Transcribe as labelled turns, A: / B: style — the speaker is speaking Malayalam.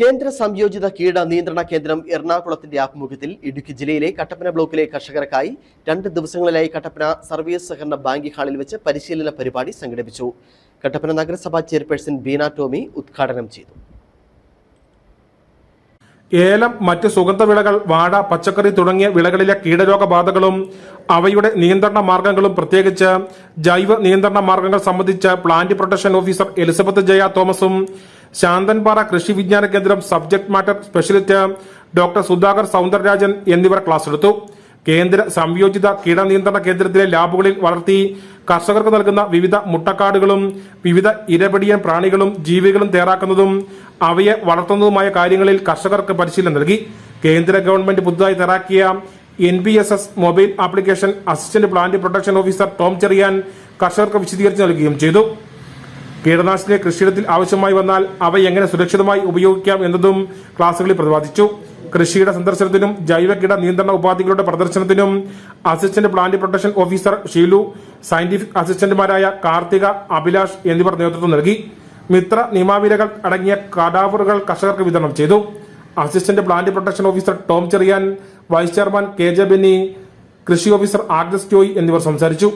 A: കേന്ദ്ര സംയോജിത കീട നിയന്ത്രണ കേന്ദ്രം എറണാകുളത്തിന്റെ ആഭിമുഖ്യത്തിൽ ഇടുക്കി ജില്ലയിലെ കട്ടപ്പന ബ്ലോക്കിലെ കർഷകർക്കായി രണ്ട് ദിവസങ്ങളിലായി കട്ടപ്പന സർവീസ് സഹകരണ ബാങ്ക് ഹാളിൽ വെച്ച് പരിശീലന പരിപാടി സംഘടിപ്പിച്ചു. കട്ടപ്പന നഗരസഭാ ചെയർപേഴ്സൺ ബീന ടോമി ഉദ്ഘാടനം ചെയ്തു.
B: ഏലം മറ്റ് സുഗന്ധവിളകൾ വാഴ പച്ചക്കറി തുടങ്ങിയ വിളകളിലെ കീടരോഗബാധകളും അവയുടെ നിയന്ത്രണ മാർഗങ്ങളും പ്രത്യേകിച്ച് ജൈവ നിയന്ത്രണ മാർഗങ്ങൾ സംബന്ധിച്ച് plant protection officer Elizabeth Jaya തോമസും Santhanpara Krishi Vigyan Kendra subject matter specialist doctor Sudhakar Soundararajan എന്നിവർ ക്ലാസ് എടുത്തു. കേന്ദ്ര സംയോജിത കീടനിയന്ത്രണ കേന്ദ്രത്തിലെ ലാബുകളിൽ വളർത്തി കർഷകർക്ക് നൽകുന്ന വിവിധ മുട്ടക്കാടുകളും വിവിധ ഇരപിടിയൻ പ്രാണികളും ജീവികളും തയ്യാറാക്കുന്നതും അവയെ വളർത്തുന്നതുമായ കാര്യങ്ങളിൽ കർഷകർക്ക് പരിശീലനം നൽകി. കേന്ദ്ര ഗവൺമെന്റ് പുതുതായി തയ്യാറാക്കിയ N B S S mobile application assistant plant protection officer Tom Cheriyan കർഷകർക്ക് വിശദീകരിച്ച് നൽകുകയും ചെയ്തു. കീടനാശിനി കൃഷിയിടത്തിൽ ആവശ്യമായി വന്നാൽ അവ എങ്ങനെ സുരക്ഷിതമായി ഉപയോഗിക്കാം എന്നതും ക്ലാസുകളിൽ പ്രതിപാദിച്ചു. കൃഷിയുടെ സന്ദർശനത്തിനും ജൈവ കീട നിയന്ത്രണ ഉപാധികളുടെ പ്രദർശനത്തിനും assistant plant protection officer Sheelu scientific അസിസ്റ്റന്റുമാരായ Karthika Abhilash എന്നിവർ നേതൃത്വം നൽകി. മിത്ര നിയമാവിരകൾ അടങ്ങിയ കടാവറുകൾ കർഷകർക്ക് വിതരണം ചെയ്തു. Assistant plant protection officer Tom Cheriyan vice chairman K J Benny കൃഷി ഓഫീസർ ആഗ്നസ് ജോയ് എന്നിവർ സംസാരിച്ചു.